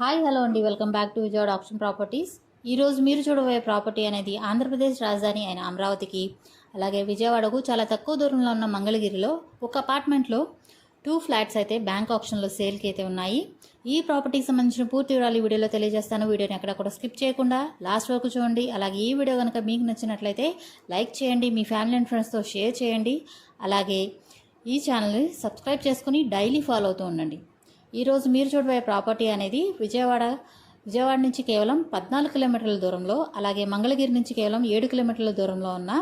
Hi hello అండి. Welcome back to Vijayawada option properties. ఈరోజు మీరు చూడబోయే ప్రాపర్టీ అనేది ఆంధ్రప్రదేశ్ రాజధాని అయిన అమరావతికి అలాగే విజయవాడకు చాలా తక్కువ దూరంలో ఉన్న మంగళగిరిలో ఒక అపార్ట్మెంట్లో టూ ఫ్లాట్స్ అయితే బ్యాంక్ ఆప్షన్లో సేల్కి అయితే ఉన్నాయి. ఈ ప్రాపర్టీకి సంబంధించిన పూర్తి వివరాలు ఈ వీడియోలో తెలియజేస్తాను. వీడియోని ఎక్కడ కూడా స్కిప్ చేయకుండా లాస్ట్ వరకు చూడండి. అలాగే ఈ వీడియో కనుక మీకు నచ్చినట్లయితే లైక్ చేయండి మీ ఫ్యామిలీ అండ్ ఫ్రెండ్స్తో షేర్ చేయండి. అలాగే ఈ ఛానల్ని సబ్స్క్రైబ్ చేసుకుని డైలీ ఫాలో అవుతూ ఉండండి. ఈరోజు మీరు చూడబోయే ప్రాపర్టీ అనేది విజయవాడ విజయవాడ నుంచి కేవలం పద్నాలుగు కిలోమీటర్ల దూరంలో అలాగే మంగళగిరి నుంచి కేవలం ఏడు కిలోమీటర్ల దూరంలో ఉన్న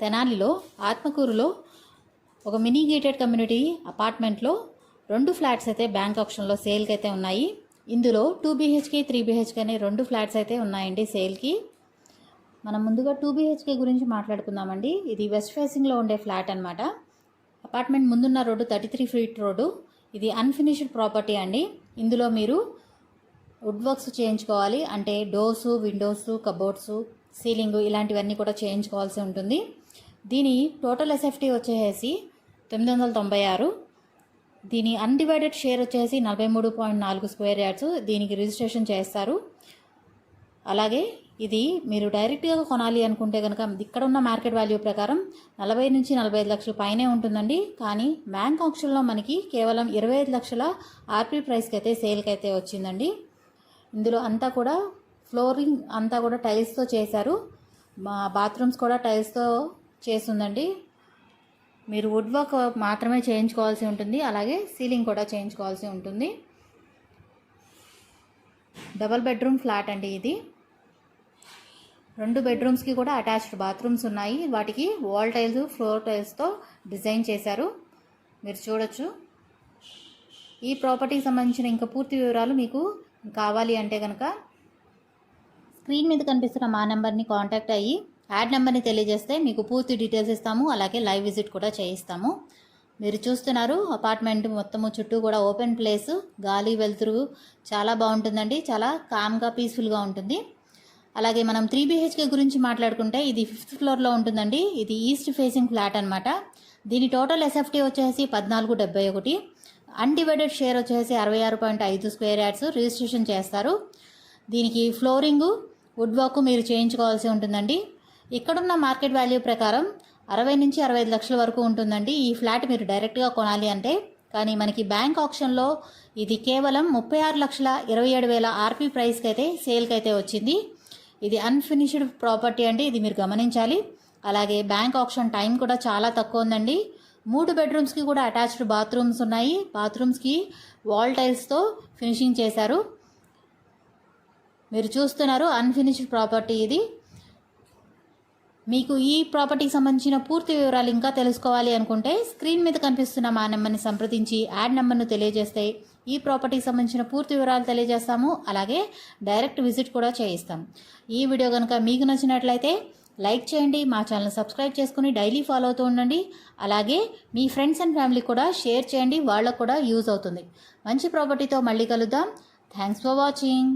తెనాలిలో ఆత్మకూరులో ఒక మినీ గేటెడ్ కమ్యూనిటీ అపార్ట్మెంట్లో రెండు ఫ్లాట్స్ అయితే బ్యాంక్ ఆప్షన్లో సేల్కి అయితే ఉన్నాయి. ఇందులో టూ బీహెచ్కే త్రీ బీహెచ్కే అనే రెండు ఫ్లాట్స్ అయితే ఉన్నాయండి సేల్కి. మనం ముందుగా టూ బీహెచ్కే గురించి మాట్లాడుకుందామండి. ఇది వెస్ట్ ఫేసింగ్లో ఉండే ఫ్లాట్ అనమాట అపార్ట్మెంట్ ముందున్న road thirty three feet road. ఇది అన్ఫినిష్డ్ ప్రాపర్టీ అండి. ఇందులో మీరు వుడ్ వర్క్స్ చేయించుకోవాలి. అంటే డోర్సు విండోస్ కబోర్డ్స్ సీలింగ్ ఇలాంటివన్నీ కూడా చేయించుకోవాల్సి ఉంటుంది. దీని టోటల్ ఎస్ఎఫ్టీ వచ్చేసి తొమ్మిది వందల తొంభై ఆరు. దీని అన్డివైడెడ్ షేర్ వచ్చేసి నలభై మూడు పాయింట్ నాలుగు స్క్వేర్ యార్డ్స్ దీనికి రిజిస్ట్రేషన్ చేస్తారు. అలాగే ఇది మీరు డైరెక్ట్గా కొనాలి అనుకుంటే కనుక ఇక్కడ ఉన్న మార్కెట్ వాల్యూ ప్రకారం నలభై నుంచి నలభై ఐదు లక్షల పైనే ఉంటుందండి. కానీ బ్యాంక్ ఆప్షన్లో మనకి కేవలం ఇరవై ఐదు లక్షల ఆర్పీ ప్రైస్కి అయితే సేల్కి అయితే వచ్చిందండి. ఇందులో అంతా కూడా ఫ్లోరింగ్ అంతా కూడా టైల్స్తో చేశారు. మా బాత్రూమ్స్ కూడా టైల్స్తో చేస్తుందండి. మీరు వుడ్ వర్క్ మాత్రమే చేయించుకోవాల్సి ఉంటుంది. అలాగే సీలింగ్ కూడా చేయించుకోవాల్సి ఉంటుంది. డబల్ బెడ్రూమ్ ఫ్లాట్ అండి ఇది. రెండు బెడ్రూమ్స్కి కూడా అటాచ్డ్ బాత్రూమ్స్ ఉన్నాయి. వాటికి వాల్ టైల్స్ ఫ్లోర్ టైల్స్తో డిజైన్ చేశారు. మీరు చూడొచ్చు. ఈ ప్రాపర్టీకి సంబంధించిన ఇంకా పూర్తి వివరాలు మీకు కావాలి అంటే కనుక స్క్రీన్ మీద కనిపిస్తున్న మా నెంబర్ని కాంటాక్ట్ అయ్యి యాడ్ నెంబర్ని తెలియజేస్తే మీకు పూర్తి డీటెయిల్స్ ఇస్తాము. అలాగే లైవ్ విజిట్ కూడా చేయిస్తాము. మీరు చూస్తున్నారు అపార్ట్మెంట్ మొత్తము చుట్టూ కూడా ఓపెన్ ప్లేస్ గాలి వెలుతురు చాలా బాగుంటుందండి. చాలా కామ్గా పీస్ఫుల్గా ఉంటుంది. అలాగే మనం త్రీ బీహెచ్కే గురించి మాట్లాడుకుంటే ఇది ఫిఫ్త్ ఫ్లోర్లో ఉంటుందండి. ఇది ఈస్ట్ ఫేసింగ్ ఫ్లాట్ అనమాట దీని టోటల్ ఎస్ఎఫ్టీ వచ్చేసి పద్నాలుగు డెబ్బై ఒకటి. అన్డివైడెడ్ షేర్ వచ్చేసి అరవై ఆరు పాయింట్ ఐదు స్క్వేర్ యార్డ్స్ రిజిస్ట్రేషన్ చేస్తారు. దీనికి ఫ్లోరింగు వుడ్ వర్క్ మీరు చేయించుకోవాల్సి ఉంటుందండి. ఇక్కడున్న మార్కెట్ వాల్యూ ప్రకారం అరవై నుంచి అరవై ఐదు లక్షల వరకు ఉంటుందండి. ఈ ఫ్లాట్ మీరు డైరెక్ట్గా కొనాలి అంటే కానీ మనకి బ్యాంక్ ఆప్షన్లో ఇది కేవలం ముప్పై ఆరు లక్షల ఇరవై ఏడు వేల ఆర్పీ ప్రైస్కి అయితే సేల్కి అయితే వచ్చింది. ఇది అన్ఫినిష్డ్ ప్రాపర్టీ అండి ఇది మీరు గమనించాలి. అలాగే బ్యాంక్ ఆప్షన్ టైం కూడా చాలా తక్కువ ఉందండి. మూడు బెడ్రూమ్స్కి కూడా అటాచ్డ్ బాత్రూమ్స్ ఉన్నాయి. బాత్రూమ్స్కి వాల్ టైల్స్తో ఫినిషింగ్ చేశారు. మీరు చూస్తున్నారు అన్ఫినిష్డ్ ప్రాపర్టీ ఇది. మీకు ఈ ప్రాపర్టీకి సంబంధించిన పూర్తి వివరాలు ఇంకా తెలుసుకోవాలి అనుకుంటే స్క్రీన్ మీద కనిపిస్తున్న మా నెంబర్ని సంప్రదించి యాడ్ నెంబర్ను తెలియజేస్తే ఈ ప్రాపర్టీకి సంబంధించిన పూర్తి వివరాలు తెలియజేస్తాము. అలాగే డైరెక్ట్ విజిట్ కూడా చేయిస్తాం. ఈ వీడియో కనుక మీకు నచ్చినట్లయితే లైక్ చేయండి మా ఛానల్ సబ్స్క్రైబ్ చేసుకుని డైలీ ఫాలో అవుతూ ఉండండి. అలాగే మీ ఫ్రెండ్స్ అండ్ ఫ్యామిలీ కూడా షేర్ చేయండి వాళ్ళకు కూడా యూజ్ అవుతుంది. మంచి ప్రాపర్టీతో మళ్ళీ కలుద్దాం. Thanks for watching